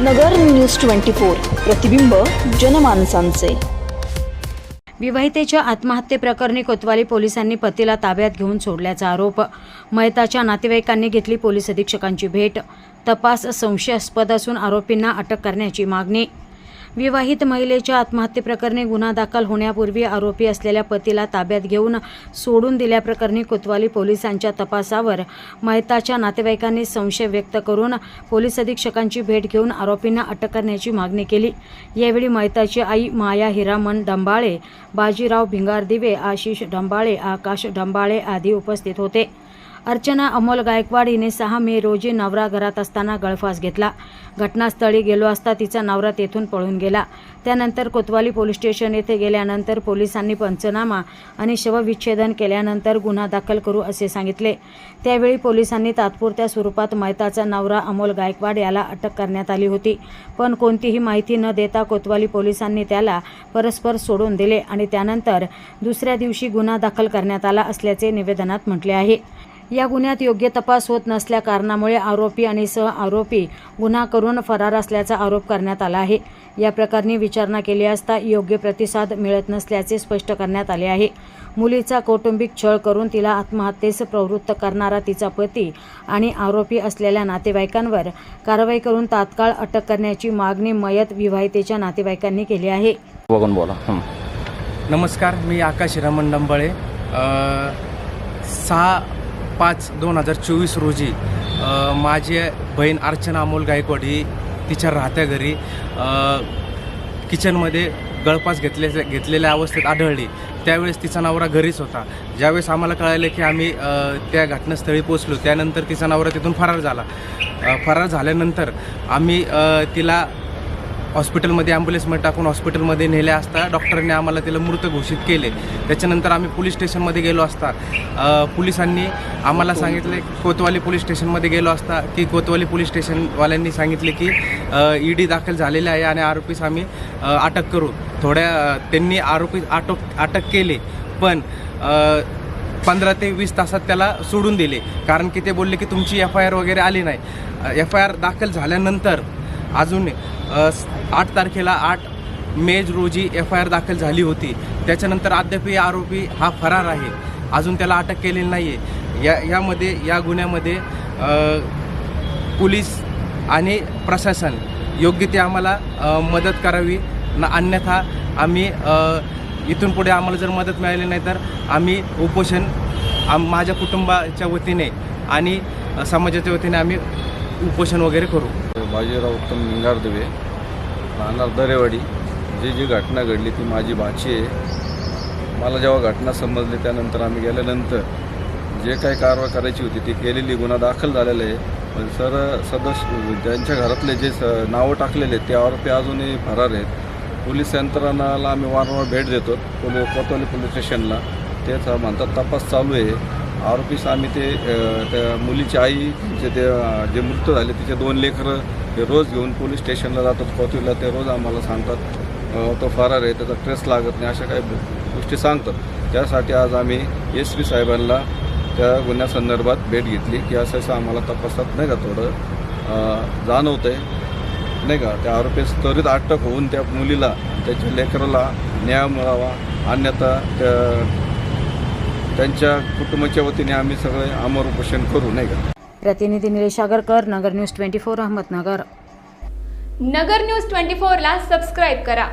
नगर news twenty four प्रतिबिंब जनमानसांचे. विवाहितेच्या आत्महत्येप्रकरणी कोतवाली पोलिसांनी पतीला ताब्यात घेऊन सोडल्याचा आरोप. मयताच्या नातेवाईकांनी घेतली पोलीस अधीक्षकांची भेट. तपास संशयास्पद असून आरोपींना अटक करण्याची मागणी. विवाहित महिलेच्या आत्महत्येप्रकरणी गुन्हा दाखल होण्यापूर्वी आरोपी असलेल्या पतीला ताब्यात घेऊन सोडून दिल्याप्रकरणी कोतवाली पोलिसांच्या तपासावर मयताच्या नातेवाईकांनी संशय व्यक्त करून पोलीस अधीक्षकांची भेट घेऊन आरोपींना अटक करण्याची मागणी केली. यावेळी मयताची आई माया हिरामन डंबाळे बाजीराव भिंगार दिवे आशिष डंबाळे आकाश डंबाळे आदी उपस्थित होते. अर्चना अमोल गायकवाड हिने सहा मे रोजी नवरा घरात असताना गळफास घेतला. घटनास्थळी गेलो असता तिचा नवरा तेथून पळून गेला. त्यानंतर कोतवाली पोलीस स्टेशन येथे गेल्यानंतर पोलिसांनी पंचनामा आणि शवविच्छेदन केल्यानंतर गुन्हा दाखल करू असे सांगितले. त्यावेळी पोलिसांनी तात्पुरत्या स्वरूपात मयताचा नवरा अमोल गायकवाड याला अटक करण्यात आली होती. पण कोणतीही माहिती न देता कोतवाली पोलिसांनी त्याला परस्पर सोडून दिले आणि त्यानंतर दुसऱ्या दिवशी गुन्हा दाखल करण्यात आला असल्याचे निवेदनात म्हटले आहे. या गुन्ह्यात योग्य तपास होत नसल्या कारणामुळे आरोपी आणि सह आरोपी गुन्हा करून फरार असल्याचा आरोप करण्यात आला आहे. या प्रकरणी विचारणा केली असता योग्य प्रतिसाद मिळत नसल्याचे स्पष्ट करण्यात आले आहे. मुलीचा कौटुंबिक छळ करून तिला आत्महत्येस प्रवृत्त करणारा तिचा पती आणि आरोपी असलेल्या नातेवाईकांवर कारवाई करून तात्काळ अटक करण्याची मागणी मयत विवाहितेच्या नातेवाईकांनी केली आहे. बघून बोला. नमस्कार मी आकाश रमण डंबळे सहा पाच दोन हजार चोवीस रोजी माझी बहीण अर्चना अमोल गायकवाड ही तिच्या राहत्या घरी किचनमध्ये गळपास घेतले घेतलेल्या अवस्थेत आढळली. त्यावेळेस तिचा नवरा घरीच होता. ज्यावेळेस आम्हाला कळालं की आम्ही त्या घटनास्थळी पोचलो त्यानंतर तिचा नवरा तिथून फरार झाला. फरार झाल्यानंतर आम्ही तिला हॉस्पिटलमध्ये ॲम्ब्युलन्समध्ये टाकून हॉस्पिटलमध्ये नेले असता डॉक्टरने आम्हाला तिला मृत घोषित केले. त्याच्यानंतर आम्ही पोलीस स्टेशनमध्ये गेलो असता. पोलिसांनी आम्हाला सांगितले कोतवाली पोलीस स्टेशनमध्ये गेलो असता की कोतवाली पोलीस स्टेशनवाल्यांनी सांगितले की ई डी दाखल झालेले आहे आणि आरोपीस आम्ही अटक करू. थोड्या त्यांनी आरोपी अटक अटक केले. पण पंधरा ते वीस तासात त्याला सोडून दिले. कारण की ते बोलले की तुमची एफ आय आर वगैरे आली नाही. एफ आय आर दाखल झाल्यानंतर अजून आठ तारखेला आठ मे रोजी एफ आय आर दाखल झाली होती. त्याच्यानंतर अद्याप आरोपी हा फरार आहे. अजून त्याला अटक केलेली नाही आहे या यामध्ये या गुन्ह्यामध्ये पोलीस आणि प्रशासन योग्य ते आम्हाला मदत करावी. न अन्यथा आम्ही इथून पुढे आम्हाला जर मदत मिळाली नाही तर आम्ही उपोषण आम माझ्या कुटुंबाच्या वतीने आणि समाजाच्या वतीने आम्ही उपोषण वगैरे करू. बाजीराव उत्तम मिंगारदेवे राहणार दरेवाडी. जी जी घटना घडली ती माझी बाची आहे. मला जेव्हा घटना समजली त्यानंतर आम्ही गेल्यानंतर जे काही कारवाई करायची होती ती केलेली गुन्हा दाखल झालेला आहे. पण सर सदस्य ज्यांच्या घरातले जे स नावं टाकलेले आहेत ते आरोपी अजूनही फरार आहेत. पोलीस यंत्रणाला आम्ही वारंवार भेट देतो. पोलीस कोतवाली पोलीस स्टेशनला. तेच म्हणतात तपास चालू आहे. आरोपीस आम्ही ते त्या मुलीची आई जे ते जे मृत्यू झाले तिचे दोन लेकरं ते रोज घेऊन पोलीस स्टेशनला जातात. कोतवीला ते रोज आम्हाला सांगतात तो फरार आहे त्याचा ट्रेस लागत नाही अशा काही गोष्टी सांगतात. त्यासाठी आज आम्ही एस पी साहेबांना त्या गुन्ह्यासंदर्भात भेट घेतली की असं असं आम्हाला तपासात नाही का थोडं जाणवतं आहे नाही का? त्या आरोपीस त्वरित अटक होऊन त्या मुलीला त्याच्या लेकराला न्याय मिळावा अन्यथा त्या त्यांच्या कुटुंबाच्या वतीने आम्ही सगळे अमर उपोषण करू नाही का? प्रतिनिधी Nilesh Agarkar Nagar news twenty four Ahmednagar. Nagar news twenty फोरला सबस्क्राईब करा.